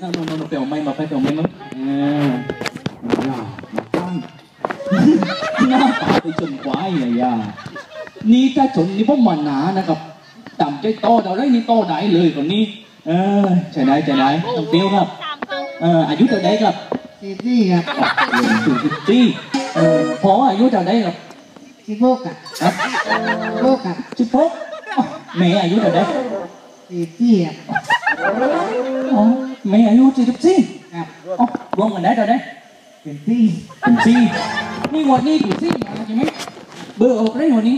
เอาโน่นนเปลี่ยวไม่มาไปเปลี่ยวไม่มาเอออย่ามาตั้งหน้าตาไปจนควายเลยย่านี่ถ้าชนนี่พวกมันหนานะครับต่ำใจโตเราได้นี่โตได้เลยคนนี้ เออใช่ได้ใช่ได้ต้องเปรี้ยวครับเอออายุเท่าไหร่ครับสิบสี่ครับเรียนสู่สิบสี่เออพออายุเท่าไหร่ครับสิบหกครับครับสิบหกครับสิบหกแม่อายุเท่าไหร่สิบสี่ครับอ๋อแม่อายุสี่สิบสี่ครับอ๋อรวมกันได้เท่าไหร่เป็นสี่เป็นสี่นี่งวดนี้ถูกสี่มาใช่ไหมเบอร์ออกได้งวดนี้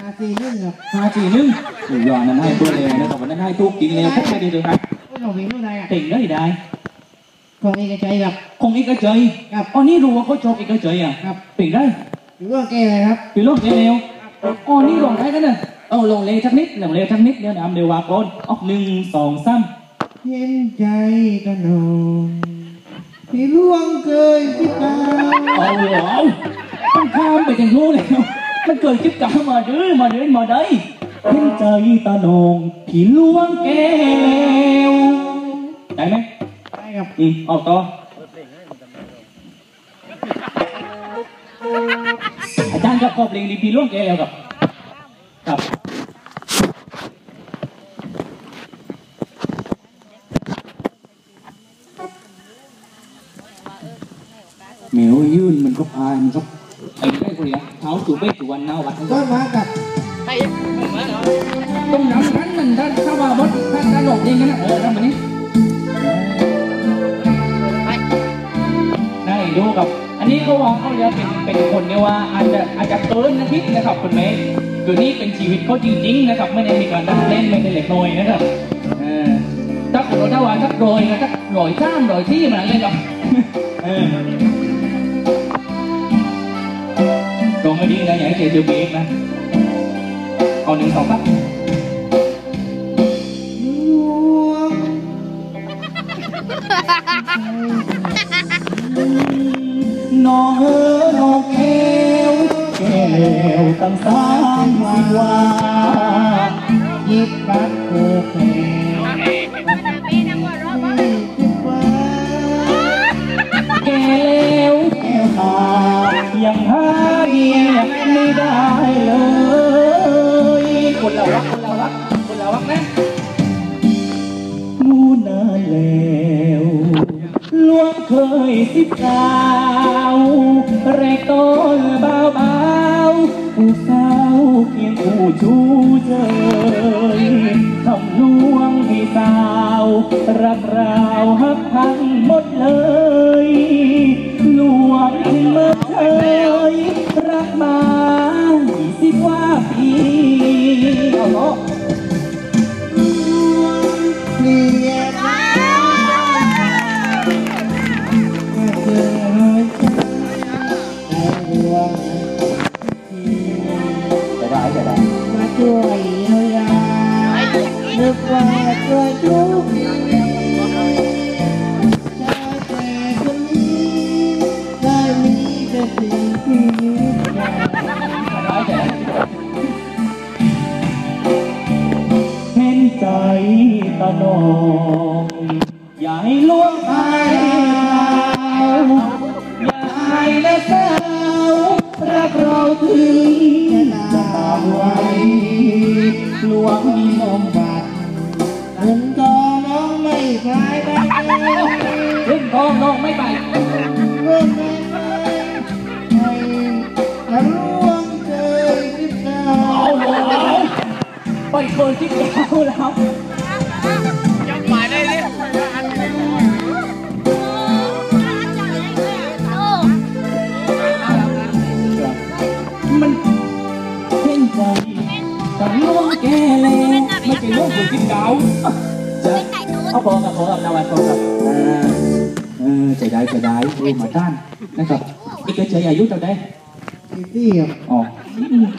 ห้าสี่หนึ่งครับห้าสี่หนึ่งสุดยอดนั้นให้เบอร์เลยนะครับวันนั้นให้ทุกกินเลยพวกไม่ได้เลยครับไม่ต้องวิ่งเท่าไหร่อะเต่งได้ได้ของเอกชัยครับคงอีกกระเจยครับอ๋อนี่รู้ว่าเขาชอบอีกกระเจยอะครับเต่งได้หรือว่าแกอะไรครับปีโลกเร็วๆอ๋อนี่ลงได้กันนะเอาลงเลยสักนิดลงเลยสักนิดเดี๋ยวดำเดี๋ยววาก่อนอ๋อหนึ่งสองสาม เห็นใจกันหนองที่ล่วงเกยที่ตาเอาเอาต้องข้ามไปถึงรู้แล้ว มันเกิดคลิปกามาดื้อมาเดินมาได้เห็นใจตาหนองผีลวงแก้วได้ไหมได้ครับอืมเอาต่ออาจารย์ครับขอบเพลงดีผีลวงแก้วครับ ยวยื่นมันก็พายมันก็ไอ้ได้คนเดียวเท้าสูบเบ้สูวันเน่าวัดก็มากับต้องน้ำนั้นมันถ้าถ้าว่าบดถ้าถ้าหลอกเองกันนะเออทำแบบนี้ได้ดูกับอันนี้เขาว่าเขาจะเป็นเป็นคนเนี่ยว่าอาจจะอาจจะเกินนะพิษนะครับคุณเมย์คือนี่เป็นชีวิตเขาจริงๆนะครับไม่ได้มีการดัดเล่นไม่ได้เล็กน้อยนะครับเออถ้าคนเราถ้าว่าสักโรยนะสักโรยข้ามโรยที่มันเล่นะอย่าให้เจอเจอเบรกนเออ งสามล่วงน้องเอ๋อน้องแก้วแก้วตั้ง ย นึกว่าช่วยทุกข์ชาแต่คนนี้ได้มีแต่สิ่งที่ยึดใจจะได้จะได้เห็นใจตาโนองอย่าให้ล่วงไปเราอย่าให้และสารักเราถึงจะตามไว้ลวงมีนมบา องไม่คลายไปขึ้นทองน้องไม่ไปเงินไม่คลายให้อร่วงเคยคิดดาเอาเลยเกินที่เก้าแล้วมันเพ่งใจแต่ล่วงแกแล้วไม่ใช่ล่วงคนที่ เก่าจะเอาพอกับพอกับนวัดพอกับอ่าเออใจได้ใจได้ดูมาด้านนะครับอีกก็ใจอายุเท่าไดสิที่ครับอ๋อ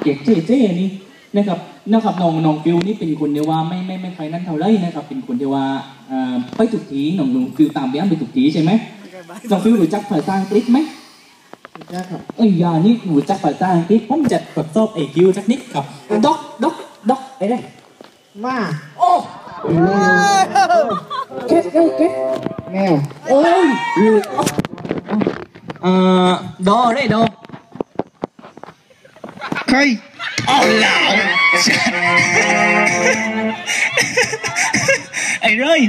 เจ๊เจ๊เจ๊นี่นะครับนะครับน้องน้องฟิวนี่เป็นคนเดียวว่าไม่ไม่ไม่ใครนั้นเท่าไรนะครับ เป็นคนเดียวว่าเอ่อไปถูกทีน้องน้องฟิวตามไปอันไปถูกทีใช่ไหมน้องฟิวรู้จักภาษาอังกฤษไหมจ้าครับเอ้ยอยานี่รู้จักภาษาอังกฤษผมจะทดสอบไอคิวสักนิดครับด็อกด็อกด็อกไอ้ได้มาโอ้ เก็ตเอ้ยเก็ตแมวโอ้ยเอ่อดอได้ดอใครอ้าวเหลาไอ้เร่ย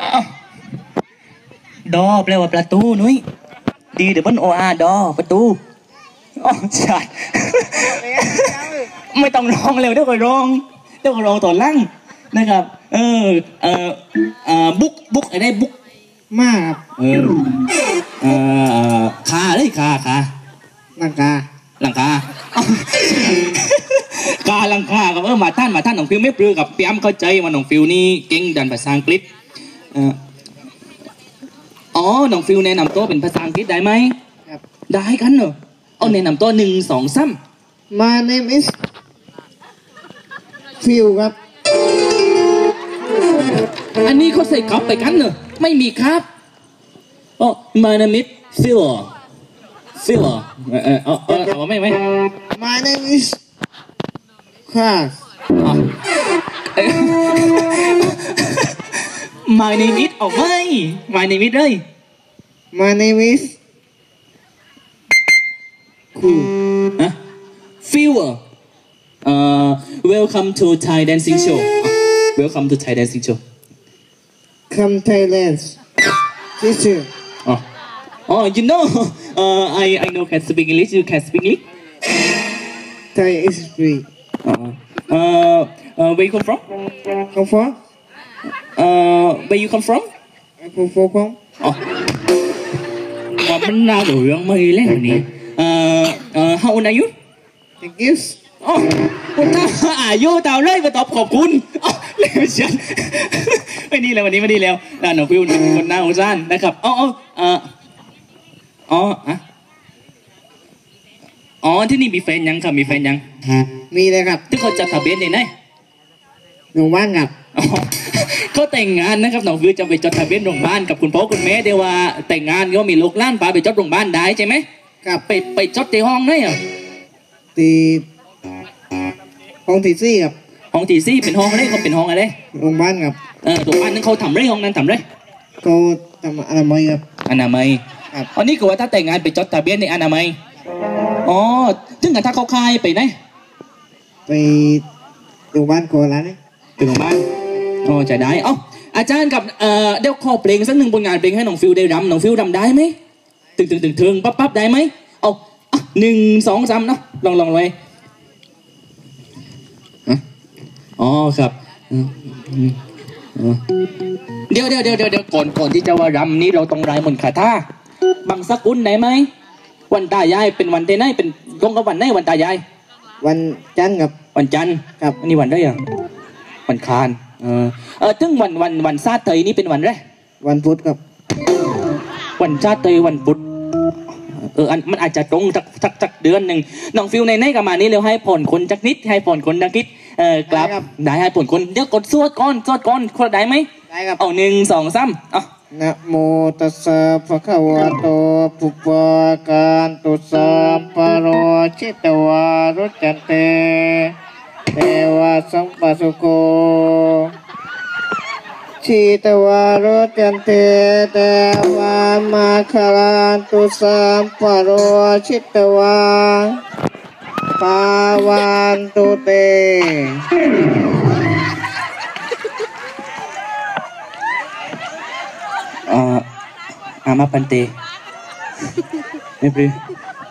อ้าวดอแปลว่าประตูนุ้ยดีเดี๋ยวมันโออาดอประตูอ๋อชัดไม่ต้องร้องเร็วเดี๋ยวก็ร้องเดี๋ยวก็ร้องต่อล่าง นะครับ เออเออเออบุ๊กบุ๊กไอ้ได้บุ๊กมากครับเออเออคาเลยคาคานังกาหลังคากาหลังคากับเออมาท่านมาท่านน้องฟิวไม่ปลือกับพี่อ้ำเข้าใจว่าน้องฟิวนี่เก่งดันภาษาอังกฤษเอ่ออ๋อน้องฟิวแนะนำตัวเป็นภาษาอังกฤษได้ไหมครับได้กันเหรอเอาแนะนำตัวหนึ่งสองสาม My name is Phil ครับ อันนี้เขาใส่ครับไปกันเหรอไม่มีครับอ๋อ my name is Phil Phil เออเออเอาเอาเอาไม่ไม่ My name is Class อ๋อ my name is เอาไม่ my name is เลย My name is Cool Huh? Fever. Uh, welcome to Thai dancing show. Uh, welcome to Thai dancing show. Come Thailand Teacher Oh, oh, you know, uh, I I know can speak English. You can speak English. Thai is free Uh, uh, uh, where you come from? Come from Uh, where you come from? I come from from Oh. ว่ามันน่าเรื่องไม่เล่นนี่ Uh, uh, how old are you? Thank you อ๋อคุณถ้าอายุตามเลยมาตอบขอบคุณอ๋อเร็วเชียว ไม่ดีแล้ววันนี้ไม่ดีแล้วน่าหนูพิวคนหน้าอุซานนะครับอ๋ออ๋อเอ่ออ๋ออะอ๋อที่นี่มีแฟนยังครับมีแฟนยังมีเลยครับที่เขาจัดทะเบียนเนี่ยนะหนูบ้านครับอ๋อเขาแต่งงานนะครับน้องฟิวจะไปจดทะเบียนโรงพยาบาลกับคุณพ่อคุณแม่เดี๋ยวว่า แต่งงานก็มีลูกหล้านพาไปจดโรงพยาบาลได้ใช่ไหมครับไปไปจดที่ห้องได้เหรอตีห้องที่สี่ครับห้องที่สี่เป็นห้องอะไรเขาเป็นห้องอะไรโรงพยาบาลครับ เออตัวบ้านนั้นเขาทำไรห้องนั้นทำไรเขาทำอะไรมาครับอนามัยครับอันนี้คือว่าถ้าแต่งงานไปจดทะเบียนในอนามัยอ๋อถึงกันถ้าเขาคายไปไหนไปโรงพยาบาลโคราชนะไปโรงพยาบาลอ๋อจะได้เอ้าอาจารย์กับเอ่อเดี๋ยวขอเพลงสักหนึ่งผลงานเพลงให้น้องฟิวได้รำน้องฟิวรำได้ไหมตึงตึงตึงตึงปั๊บปั๊บได้ไหมเอาอะหนึ่งสองสามเนาะลองลองเลยอะอ๋อครับอืมอืมอืม เดี๋ยวเดี๋ยวเดี๋ยวเดี๋ยวเดี๋ยวก่อนก่อนที่จะว่ารำนี้เราต้องรายมนต์คาถาบางสกุลได้ไหม วันตายายเป็นวันเทไหนเป็นตรงกับวันไหนวันตายาย วันจันทร์ครับ วันจันทร์ครับอันนี้วันได้ยังวันคานเออเออถึงวันวันวันชาติไทยนี่เป็นวันอะไรวันพุธครับ วันชาติไทยวันพุธเอออันมันอาจจะตรงสักสักสักเดือนหนึ่งน้องฟิวในในกับมานี้เร็วให้ผ่อนคนจักนิดให้ผ่อนคนจักนิด เออกลับ ได้ให้ผ่อนคนเดี๋ยวกดสวดก่อนสวดก่อนคนละได้ไหมได้ครับ เอาหนึ่งสองสามเอา นะโมตัสสะภะคะวะโตปุปปะการตุสัพพะโรชิตวารุจันเตเทวะสัมปัสสุโกชิตวารุจันเตเทวะมาคารันตุสัมปะโรชิตวา ปาวันตุเต เอ่ออามาปันเตไม่ปรือ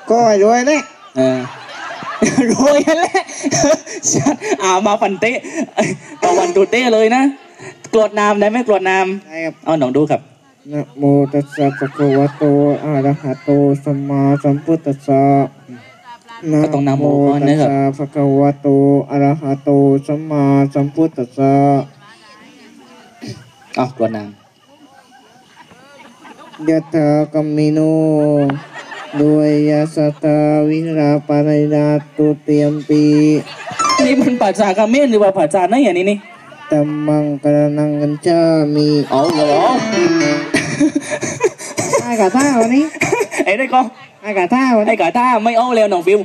ก็ให้รวยเลยเออรวยนั่นแหละชัดอามาปันเตเอาวันตูเต้เลยนะกรวดน้ำได้ไหมกรวดน้ได้ครับำเอาหนองดูครับนะโมตัสสะภะคะวะโตอะระหะโตสัมมาสัมพุทธัสสะนะ ก็ต้องนะโมโมก่อนตันะสครับสะภะคะวะโตอะระหะโตสัมมาสัมพุทธัสสะเอากรวดน้ยะถากมมิโนด้วยยาสตาวิราปารินาตุเตรียมปีำนี่มันภาษาเขมรหรือว่าภาษาไหนอย่างนี้นี่ตัมมังกรนังกัญชามีเอาเหรอไอ้กาท่าวันนี้ ไอ้ได้ก็ไอ้กาท่าไอ้กาท่าไม่เอาแล้วน้องฟิว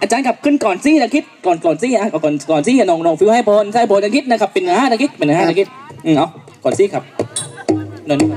อาจารย์กับขึ้นก่อนซี่นะคิดก่อนก่อนซี่อะก่อนก่อนซี่น้องน้องฟิวให้พรให้พรนะคิดนะครับเป็นห้านะคิดเป็นห้านะคิดอืมเอาก่อนซี่ครับเดี๋ยวนี้